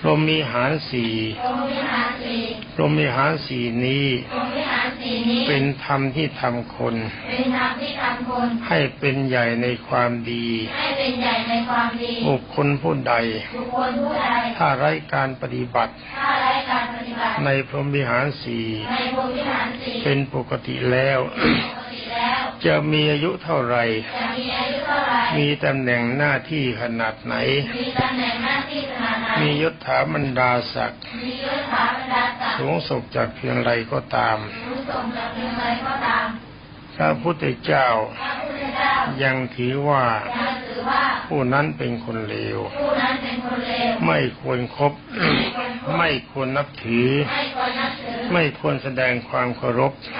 พรหมีหารสี่พรหมวิหารสี่พรหมีหารสี่นี้พรหมวิหารสี่นี้เป็นธรรมที่ทำคนเป็นธรรมที่ทำคน ให้เป็นใหญ่ในความดีให้เป็นใหญ่ในความดีบุคคลผู้ใดบุคคลผู้ใด ถ้าไร้การปฏิบัติถ้าไร้การปฏิบัติในพรหมวิหารสี่ในพรหมวิหารสี่เป็นปกติแล้วปกติแล้ว จะมีอายุเท่าไหร่จะมีอายุเท่าไหร่ มีตำแหน่งหน้าที่ขนาดไหน มีตำแหน่งหน้าที่ขนาดไหนมียศถาบรรดาศักดิ์มียศถาบรรดาศักดิ์สูงสุขจากเพียงไรก็ตามรู้ส่งจากเพียงไรก็ตาม พระพุทธเจ้าพระพุทธเจ้ายังถือว่ายังถือว่าผู้นั้นเป็นคนเลวผู้นั้นเป็นคนเลว ไม่ควรครบ ไม่ควรนับถือ ไม่ควรนับถือไม่ควรแสดงความเคารพไ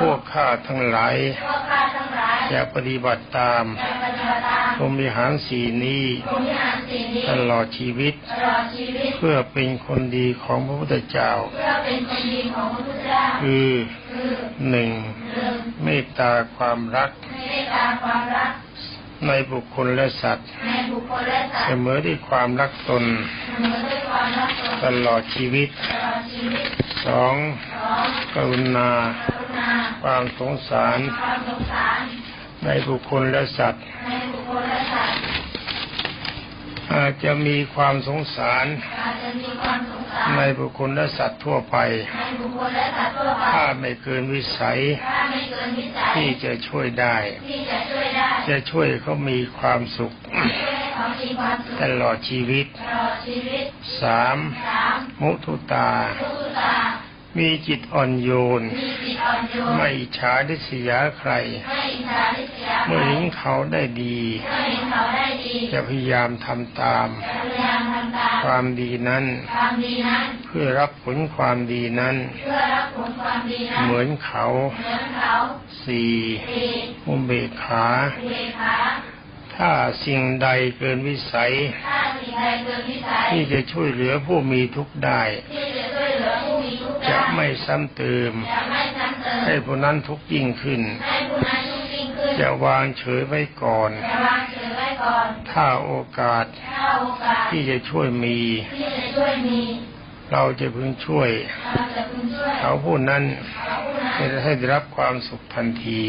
พวพกข้าทั้งหลายพวกข้าทั้งหลายจะปฏิบัติตามจะปฏิบัติตามพรหมวิหารสีนี้พรหมวิหารสี่นี้ตลอดชีวิตตลอดชีวิต เพื่อเป็นคนดีของพระพุทธเจ้าเพื่อเป็นคนดีของพระพุทธเจ้าคือคือหนึ่งหนึ่งเมตตาความรักให้ได้ตามความรักในบุคคลและสัตว์ในบุคคลและสัตเสว์มอด้วยความรักตนเสมอด้วยความรักตน ตลอดชีวิตตลอดชีวิตสองสองกรุณากรุณา ความสงสารความสงสารในบุคคลและสัตว์ในบุคคลและสัตว์อาจจะมีความสงสารอาจจะมีความสงสารในบุคคลและสัตว์ทั่วไปในบุคคลและสัตว์ทั่วไปถ้าไม่เกินวิสัยถ้าไม่เกินวิสัยที่จะช่วยได้ที่จะช่วยได้ จะช่วยเขามีความสุขช่วยให้เขามีความสุขตลอดชีวิตตลอดชีวิต สามสามมุทุตาผู้ตา มีจิตอ่อนโยนมีจิตอ่อนโยน ไม่อิจฉาริษยาใครไม่อิจฉาริษยาเมื่อเห็นเขาได้ดีเมื่อเห็นเขาได้ดี จะพยายามทำตามจะพยายามทำตามความดีนั้นความดีนั้นเพื่อรับผลความดีนั้น เพื่อรับผลความดีนั้น เหมือนเขาเหมือนเขาสี่สี่อุเบกขาเบขาถ้าสิ่งใดเกินวิสัยถ้าสิ่งใดเกินวิสัย ที่จะช่วยเหลือผู้มีทุกข์ได้ จะได้ไม่ซ้ำเติมจะไม่ซ้ำเติม ให้ผู้นั้นทุกข์ยิ่งขึ้นให้ผู้นั้นทุกข์ยิ่งขึ้นจะวางเฉยไว้ก่อนจะวางเฉยไว้ก่อน ถ้าโอกาสถ้าโอกาสที่จะช่วยมีที่จะช่วยมี เราจะพึงช่วยเราจะพึงช่วยเขาผู้นั้นเขาผู้นั้นให้ได้รับความสุขทันที